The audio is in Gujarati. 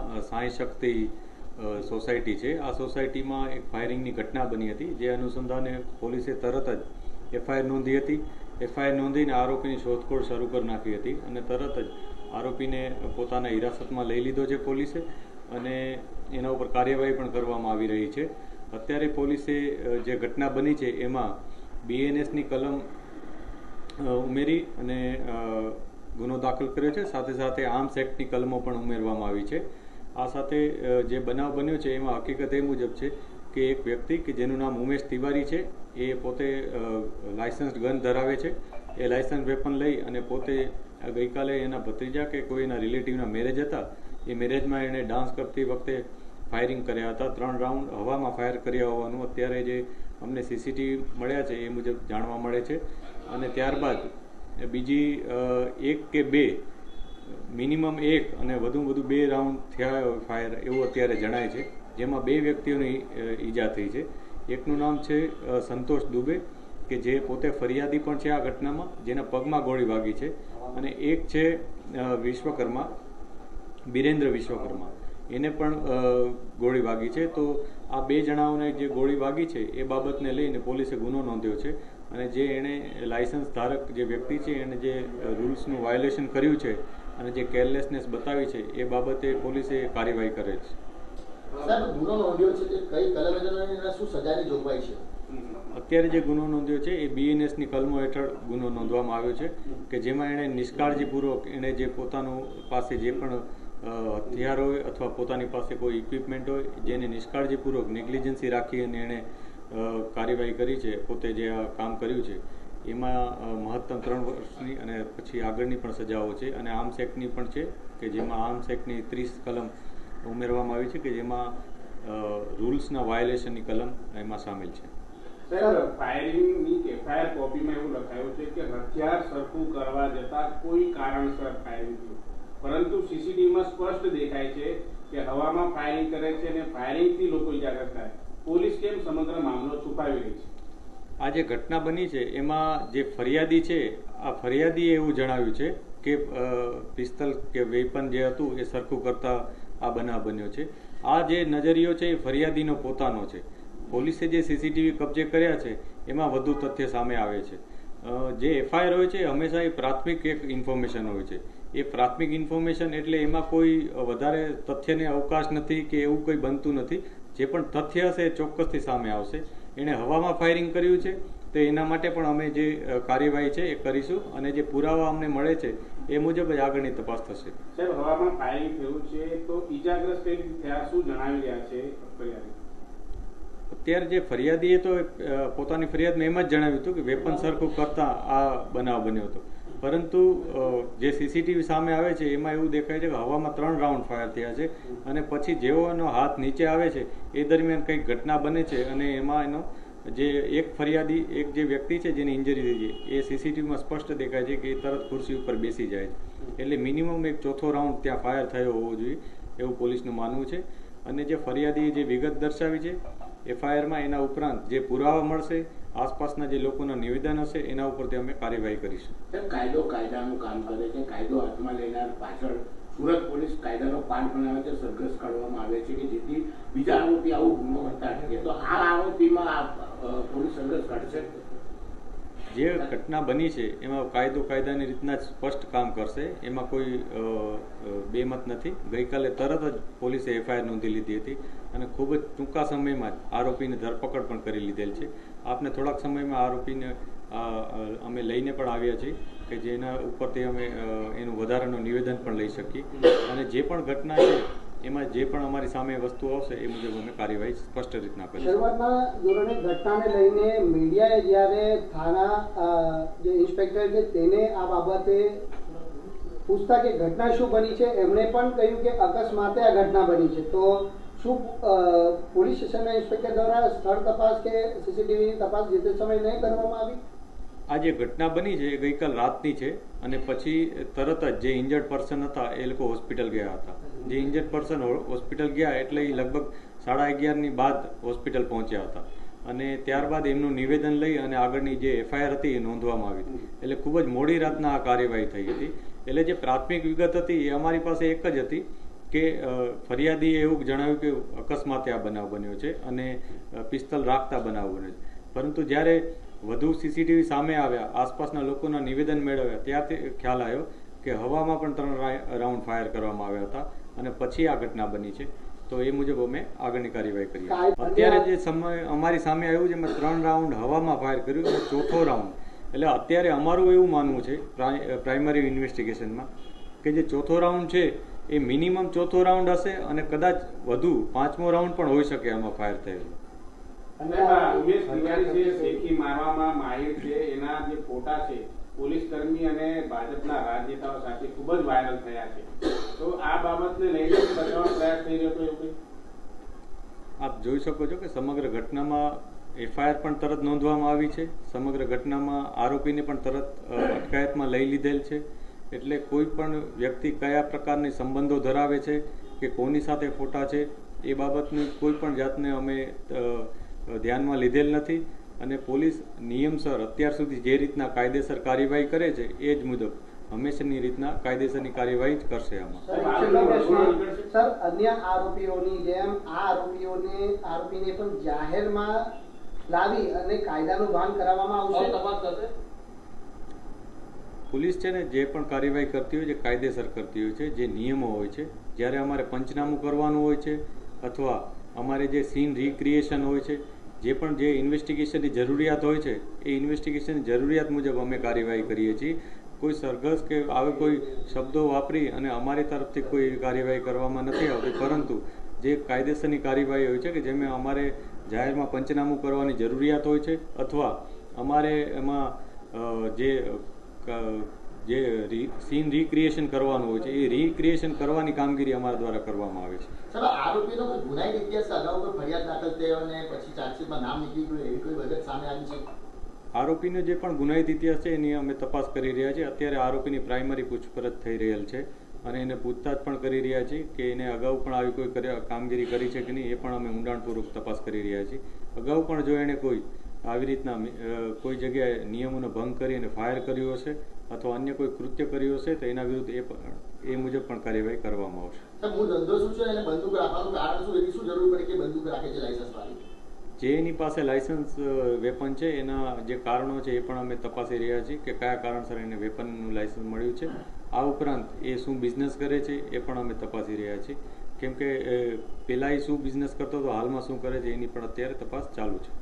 આસપાસ સાંઈ શક્તિ સોસાયટી છે. આ સોસાયટીમાં એક ફાયરિંગની ઘટના બની હતી. જે અનુસંધાને પોલીસે તરત જ એફઆઈઆર નોંધી હતી. એફઆઈઆર નોંધીને આરોપીની શોધખોળ શરૂ કરી નાખી હતી અને તરત જ આરોપીને પોતાના હિરાસતમાં લઈ લીધો છે પોલીસે અને એના ઉપર કાર્યવાહી પણ કરવામાં આવી રહી છે. અત્યારે પોલીસે જે ઘટના બની છે એમાં બીએનએસની કલમ ઉમેરી અને ગુનો દાખલ કર્યો છે. સાથે સાથે આર્મ્સ એક્ટની કલમો પણ ઉમેરવામાં આવી છે. આ સાથે જે બનાવ બન્યો છે, એમાં હકીકત એ મુજબ છે કે એક વ્યક્તિ કે જેનું નામ ઉમેશ તિવારી છે, એ પોતે લાયસન્સ ગન ધરાવે છે. એ લાયસન્સ વેપન લઈ અને પોતે ગઈકાલે એના ભત્રીજા કે કોઈ એના રિલેટિવના મેરેજ હતા, એ મેરેજમાં એણે ડાન્સ કરતી વખતે ફાયરિંગ કર્યા હતા. ત્રણ રાઉન્ડ હવામાં ફાયર કર્યા હોવાનું અત્યારે જે અમને સીસીટીવી મળ્યા છે, એ મુજબ જાણવા મળે છે. અને ત્યારબાદ, બીજી એક કે બે મિનિમમ એક અને વધુ વધુ બે રાઉન્ડ થયા ફાયર એવું અત્યારે જણાય છે. જેમાં બે વ્યક્તિઓની ઈજા થઈ છે. એકનું નામ છે સંતોષ દુબે, કે જે પોતે ફરિયાદી પણ છે આ ઘટનામાં, જેના પગમાં ગોળી વાગી છે. અને એક છે વિશ્વકર્મા, બિરેન્દ્ર વિશ્વકર્મા. એને પણ ગોળી વાગી છે. તો આ બે જણાઓને જે ગોળી વાગી છે, એ બાબતને લઈને પોલીસે ગુનો નોંધ્યો છે. અને જે એણે લાયસન્સ ધારક જે વ્યક્તિ છે એણે જે રૂલ્સનું વાયોલેશન કર્યું છે અને જે કેરલેસનેસ બતાવી છે એ બાબતે પોલીસે કાર્યવાહી કરે છે. અત્યારે જે ગુનો નોંધ્યો છે એ બીએનએસની કલમો હેઠળ ગુનો નોંધવામાં આવ્યો છે કે જેમાં એણે નિષ્કાળજીપૂર્વક એણે જે પોતાનું પાસે જે પણ હથિયાર હોય અથવા પોતાની પાસે કોઈ ઇક્વિપમેન્ટ હોય જેને નિષ્કાળજીપૂર્વક નેગ્લિજન્સી રાખી અને એણે કાર્યવાહી કરી છે પોતે જે આ કામ કર્યું છે એમાં મહત્તમ ત્રણ વર્ષની અને પછી આગળની પણ સજાઓ છે અને આર્મ્સ એક્ટની પણ છે કે જેમાં આર્મ્સ એક્ટની ત્રીસ કલમ ઉમેરવામાં આવી છે કે જેમાં રૂલ્સના વાયોલેશનની કલમ એમાં સામેલ છે. સાહેબ ફાયરિંગની એફઆઈઆર કોપીમાં એવું લખાયું છે કે હથિયાર સરખું કરવા જતા કોઈ કારણસર ફાયરિંગ થયું. પરંતુ સીસીટીવીમાં સ્પષ્ટ દેખાય છે કે હવામાં ફાયરિંગ કરે છે અને ફાયરિંગથી લોકો ઇજાગ્રસ્ત થાય. પોલીસ કેમ સમગ્ર મામલો છુપાવી રહી છે? આ જે ઘટના બની છે, એમાં જે ફરિયાદી છે, આ ફરિયાદીએ એવું જણાવ્યું છે કે પિસ્તલ કે વેપન જે હતું એ સરખું કરતા આ બનાવ બન્યો છે. આ જે નજરિયો છે એ ફરિયાદીનો પોતાનો છે. પોલીસે જે સીસીટીવી કબજે કર્યા છે, એમાં વધુ તથ્ય સામે આવે છે. જે એફઆઈઆર હોય છે હંમેશા એ પ્રાથમિક એક ઇન્ફોર્મેશન હોય છે. એ પ્રાથમિક ઇન્ફોર્મેશન એટલે એમાં કોઈ વધારે તથ્યને અવકાશ નથી કે એવું કંઈ બનતું નથી. જે પણ તથ્ય હશે એ ચોક્કસથી સામે આવશે. એણે હવામાં ફાયરિંગ કર્યું છે તો એના માટે પણ અમે જે કાર્યવાહી છે એ કરીશું અને જે પુરાવા અમને મળે છે એ મુજબ જ આગળની તપાસ થશે. સાહેબ હવામાં ફાયરિંગ થયું છે તો ઈજાગ્રસ્ત થયા શું જણાવી રહ્યા છે અત્યારે જે ફરિયાદીએ તો પોતાની ફરિયાદમાં એમ જ જણાવ્યું હતું કે વેપન સરખું કરતા આ બનાવ બન્યો હતો. પરંતુ જે સીસીટીવી સામે આવે છે, એમાં એવું દેખાય છે કે હવામાં ત્રણ રાઉન્ડ ફાયર થયા છે અને પછી જેઓ એનો હાથ નીચે આવે છે, એ દરમિયાન કંઈક ઘટના બને છે અને એમાં એનો જે એક ફરિયાદી, એક જે વ્યક્તિ છે જેની ઇન્જરી થઈ છે, એ સીસીટીવીમાં સ્પષ્ટ દેખાય છે કે એ તરત ખુરશી ઉપર બેસી જાય છે. એટલે મિનિમમ એક ચોથો રાઉન્ડ ત્યાં ફાયર થયો હોવો જોઈએ, એવું પોલીસનું માનવું છે. અને જે ફરિયાદીએ જે વિગત દર્શાવી છે એફઆઈઆરમાં એના ઉપરાંત જે પુરાવા મળશે આસપાસના જે લોકોના નિવેદન હશે એના ઉપરથી અમે કાર્યવાહી કરીશું. કાયદો કાયદાનું કામ કરે છે? કાયદો હાથમાં લેનાર પાછળ સુરત પોલીસ કાયદાનો પાઠ બનાવે છે સરઘસ કાઢવામાં આવે છે કે જેથી બીજા આરોપી આવું ગુનો કરતા અટકે તો આ આરોપીમાં પોલીસ સરઘસ કાઢશે? જે ઘટના બની છે એમાં કાયદો કાયદાની રીતના જ સ્પષ્ટ કામ કરશે. એમાં કોઈ બેમત નથી. ગઈકાલે તરત જ પોલીસે એફઆઈઆર નોંધી લીધી હતી અને ખૂબ જ ટૂંકા સમયમાં જ આરોપીની ધરપકડ પણ કરી લીધેલ છે. આપને થોડાક સમયમાં આરોપીને અમે લઈને પણ આવ્યા છીએ કે જેના ઉપરથી અમે એનું વધારાનું નિવેદન પણ લઈ શકીએ. અને જે પણ ઘટના છે, એમાં જે પણ અમારી સામે વસ્તુ આવશે, એ મુજબ અમે કાર્યવાહી સ્પષ્ટ રીતના કરીએ શરૂઆતમાં ધોરણે ઘટનાને લઈને મીડિયાએ જ્યારે થાના જે ઇન્સ્પેક્ટર છે, તેને આ બાબતે પૂછતા કે ઘટના શું બની છે, એમણે પણ કહ્યું કે અકસ્માતે આ ઘટના બની છે. તો શું પોલીસ સ્ટેશનના ઇન્સ્પેક્ટર દ્વારા સ્થળ તપાસ કે સીસીટીવીની તપાસ જે તે સમયે નહીં કરવામાં આવી? આ જે ઘટના બની છે એ ગઈકાલ રાતની છે અને પછી તરત જ જે ઇન્જર્ડ પર્સન હતા એ લોકો હોસ્પિટલ ગયા હતા. જે ઇન્જર્ડ પર્સન હોસ્પિટલ ગયા એટલે એ લગભગ સાડા અગિયારની બાદ હોસ્પિટલ પહોંચ્યા હતા. અને ત્યારબાદ એમનું નિવેદન લઈ અને આગળની જે એફઆઈઆર હતી એ નોંધવામાં આવી હતી. એટલે ખૂબ જ મોડી રાતના આ કાર્યવાહી થઈ હતી. એટલે જે પ્રાથમિક વિગત હતી એ અમારી પાસે એક જ હતી. કે ફરિયાદીએ એવું જણાવ્યું કે અકસ્માતે આ બનાવ બન્યો છે અને પિસ્તલ રાખતા બનાવ બન્યો છે. પરંતુ જ્યારે વધુ સીસીટીવી સામે આવ્યા આસપાસના લોકોના નિવેદન મેળવ્યા ત્યારથી ખ્યાલ આવ્યો કે હવામાં પણ ત્રણ રાઉન્ડ ફાયર કરવામાં આવ્યા હતા અને પછી આ ઘટના બની છે. તો એ મુજબ અમે આગળની કાર્યવાહી કરી અત્યારે જે સમય અમારી સામે આવ્યું છે એમાં ત્રણ રાઉન્ડ હવામાં ફાયર કર્યું અને ચોથો રાઉન્ડ. એટલે અત્યારે અમારું એવું માનવું છે પ્રાઇ- પ્રાઇમરી ઇન્વેસ્ટિગેશનમાં કે જે ચોથો રાઉન્ડ છે એ મિનિમમ ચોથો રાઉન્ડ હશે અને કદાચ વધુ પાંચમો રાઉન્ડ પણ હોઈ શકે આમાં ફાયર થયેલો. ઉમેશ તિવારી છે શેખી મારવામાં માહિર છે એના જે ફોટા છે પોલીસ કર્મી અને ભાજપના રાજનેતાઓ સાથે ખૂબ જ વાયરલ થયા છે. તો આ બાબતને લઈને બચાવવાનો પ્રયાસ થઈ રહ્યો એવું આપ જોઈ શકો છો કે સમગ્ર ઘટનામાં એફઆઈઆર પણ તરત નોંધવામાં આવી છે. સમગ્ર ઘટનામાં આરોપીને પણ તરત અટકાયતમાં લઈ લીધેલ છે. એટલે કોઈ પણ વ્યક્તિ કયા પ્રકારની સંબંધો ધરાવે છે કે કોની સાથે ફોટા છે એ બાબતની કોઈ પણ જાતને અમે ધ્યાનમાં લીધેલ નથી. અને પોલીસ નિયમસર અત્યાર સુધી જે રીતના કાયદેસર કાર્યવાહી કરે છે એ જ મુજબ હંમેશાની રીતના કાયદેસરની કાર્યવાહી જ કરશે આમાં. સર, અન્ય આરોપીઓની જેમ આ આરોપીઓને આરોપીને પણ જાહેરમાં લાવી અને કાયદાનું ભાન કરાવવામાં આવશે? પોલીસ છે ને જે પણ કાર્યવાહી કરતી હોય છે, કાયદેસર કરતી હોય છે, જે નિયમો હોય છે, જ્યારે અમારે પંચનામું કરવાનું હોય છે, અથવા અમારે જે સીન રિક્રિએશન હોય છે, જે પણ જે ઇન્વેસ્ટિગેશનની જરૂરિયાત હોય છે, એ ઇન્વેસ્ટિગેશનની જરૂરિયાત મુજબ અમે કાર્યવાહી કરીએ છીએ. કોઈ સરઘસ કે આવે કોઈ શબ્દો વાપરી અને અમારી તરફથી કોઈ કાર્યવાહી કરવામાં નથી આવતી, પરંતુ જે કાયદેસરની કાર્યવાહી હોય છે કે જેમાં અમારે જાહેરમાં પંચનામું કરવાની જરૂરિયાત હોય છે, અથવા અમારે એમાં જે જે સીન રીક્રિએશન કરવાનું હોય છે એ રિક્રિએશન કરવાની કામગીરી અમારા દ્વારા કરવામાં આવે છે. સર આરોપીનો કોઈ ગુનાહિત ઇતિહાસ અગાઉ કોઈ ફરિયાદ દાખલ થયો અને પછી ચાર્જશીટમાં નામ નીકળી ગયું એવી કોઈ વિગત સામે આવી છે? આરોપીનો જે પણ ગુનાહિત ઇતિહાસ છે એની અમે તપાસ કરી રહ્યા છીએ. અત્યારે આરોપીની પ્રાઇમરી પૂછપરછ થઈ રહેલ છે અને એને પૂછતાછ પણ કરી રહ્યા છીએ કે એને અગાઉ પણ આવી કોઈ કામગીરી કરી છે કે નહીં એ પણ અમે ઊંડાણપૂર્વક તપાસ કરી રહ્યા છીએ. અગાઉ પણ જો એણે કોઈ આવી રીતના કોઈ જગ્યાએ નિયમોનો ભંગ કરી અને ફાયર કર્યું હશે અથવા અન્ય કોઈ કૃત્ય કર્યું હશે તો એના વિરુદ્ધ એ પણ એ મુજબ પણ કાર્યવાહી કરવામાં આવશે. હું ધંધો શું છે? એને બંદૂક રાખવાનું કારણ શું? એની શું જરૂર પડી કે બંદૂક રાખે છે લાયસન્સ જે એની પાસે લાયસન્સ વેપન છે એના જે કારણો છે એ પણ અમે તપાસી રહ્યા છીએ કે કયા કારણસર એને વેપનનું લાયસન્સ મળ્યું છે. આ ઉપરાંત એ શું બિઝનેસ કરે છે એ પણ અમે તપાસી રહ્યા છીએ. કેમ કે પહેલાં એ શું બિઝનેસ કરતો હતો હાલમાં શું કરે છે એની પણ અત્યારે તપાસ ચાલુ છે.